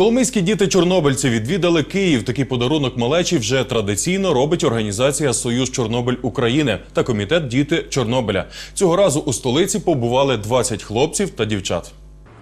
Коломийські діти чорнобильці відвідали Київ. Такий подарунок малечі вже традиційно робить організація Союз Чорнобиль України та комітет Діти Чорнобиля. Цього разу у столиці побували 20 хлопців та дівчат.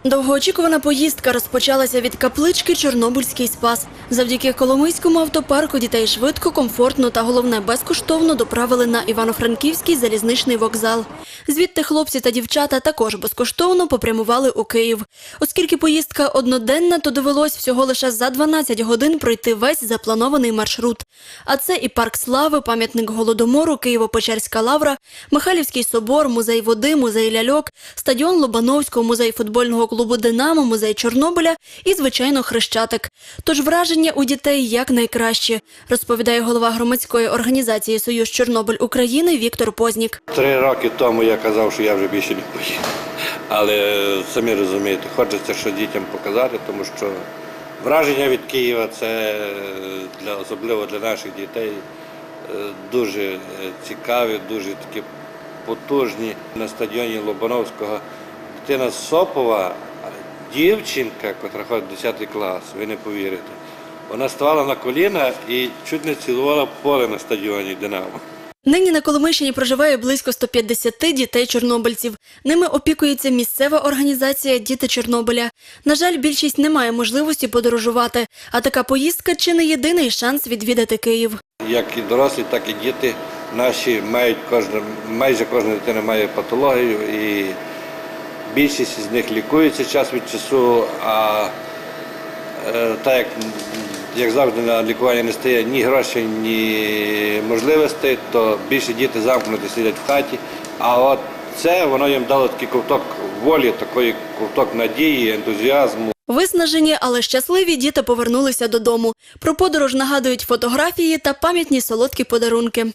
Довгоочікувана поїздка розпочалася від каплички Чорнобильський спас. Завдяки Коломийському автопарку дітей швидко, комфортно та головне безкоштовно доправили на Івано-Франківський залізничний вокзал. Звідти хлопці та дівчата також безкоштовно попрямували у Київ. Оскільки поїздка одноденна, то довелось всього лише за 12 годин пройти весь запланований маршрут. А це і парк слави, пам'ятник голодомору, Києво-Печерська лавра, Михайлівський собор, музей води, музей ляльок, стадіон Лобановського, музей футбольного клубу Динамо, музей Чорнобиля і, звичайно, Хрещатик. Тож враження у дітей якнайкращі, розповідає голова громадської організації Союз Чорнобиль України Віктор Познік. Три роки тому я казав, що я вже більше не поїду. Але самі розумієте, хочеться що дітям показати, тому що враження від Києва це для особливо для наших дітей е, дуже е, цікаві, дуже такі потужні. На стадіоні Лобановського дитина Сопова, дівчинка, яка ходить в 10 клас, ви не повірите. Вона ставала на коліна і чуть не цілувала поле на стадіоні Динамо. Нині на Коломийщині проживає близько 150 дітей-чорнобильців. Ними опікується місцева організація Діти Чорнобиля. На жаль, більшість не має можливості подорожувати, а така поїздка чи не єдиний шанс відвідати Київ. Як і дорослі, так і діти наші мають кожна, майже кожна дитина має патологію і більшість з них лікується час від часу, а е, так як, як завжди на лікування не стає ні грошей, ні можливостей, то більше діти замкнуті сидять в хаті. А от це воно їм дало такий ковток волі, такий ковток надії, ентузіазму. Виснажені, але щасливі діти повернулися додому. Про подорож нагадують фотографії та пам'ятні солодкі подарунки.